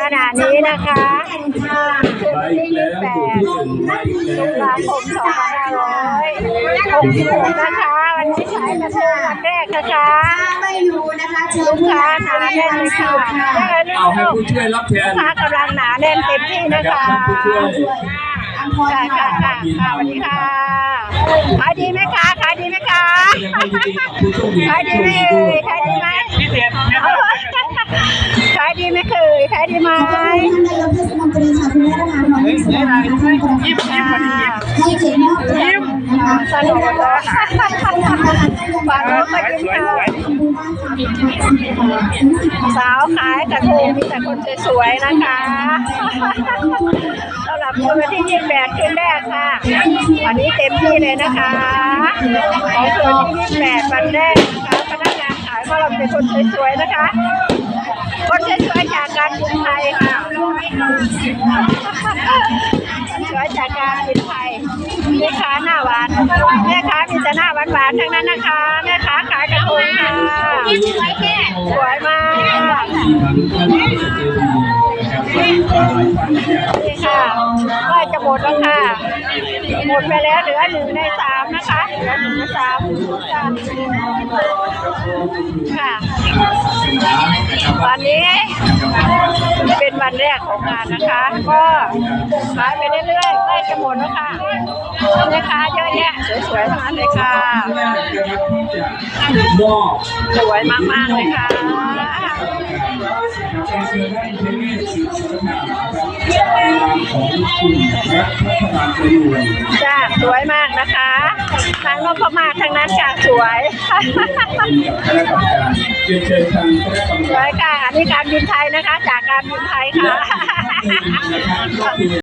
ขณะนี้นะคะไปอีกแล้วหมู่ที่หนึ่งไปอีกตุแล้ลาวคม2566นะคะ วันนี้ขายกระทงวันแรกนะคะไม่อยู่นะคะเชิญลูกค้าหนาแน่นเลยค่ะเอาให้ผู้ช่วยรับแทลูนกค้ากำลังหนาแน่นเต็มที่นะคะบท่านผู้ช่วยอัมพรค่ะค่ะค่ะค่ะค่ะสวัสดีค่ะขายดีไหมคะขายดีไหมคะยังไม่ยินดีกับผู้โชคดีขายดีไหมคดีเอ่ด้วยยขายดีไหมพิเศษนะคเอารับขายดีไหมค ดีไหมท่านนายกเทศมนตรีค่ะคุณแม่นะคะน้องยิ้มยิ้มยิ้มยิ้มให้เกียรติมอบรางวันะคะสนุกเลยฝากน้องมากินค่ะสาวขายกระทงมีแต่คนสวยๆนะคะสำหรับคืนวันที่28คืนแรกค่ะวันนี้เต็มที่เลยนะคะของคนที่28วันแรกนะคะพนักงานขายของเราเป็นคนสวยๆนะคะ คนสวยๆจากการบินไทยค่ะ สวยจากการบินไทยแม่ค้าหน้าหวานแม่ค้ามีแต่หน้าหวานๆทั้งนั้นนะคะ แม่ค้าขายกระทงค่ะสวยมากที่ทางท่านผู้ช่วยดีนะครับหลายท่านเนี่ยนี่ค่ะใกล้จะหมดแล้วค่ะ หมดไปแล้วเหลือหนึ่งในสามนะคะเหลือหนึ่งในสามค่ะวันนี้ วันแรกของงานนะคะ ก็ขายไปเรื่อยๆใกล้จะหมดแล้วค่ะแม่ค้าเยอะแยะสวยๆทั้งนั้นเลยค่ะ สวยมากๆเลยค่ะขอ คุณและรัฐบาลประยุทธ์จ้าสวยมากนะคะ ทางนพมาทางนั้นค่ะสวยคณะกรรมการเรียนเชิญทางคณะกรรมสกาวยรค่ะอันนี้การบินไทยนะคะ จากการบินไทยค่ะ นะครับ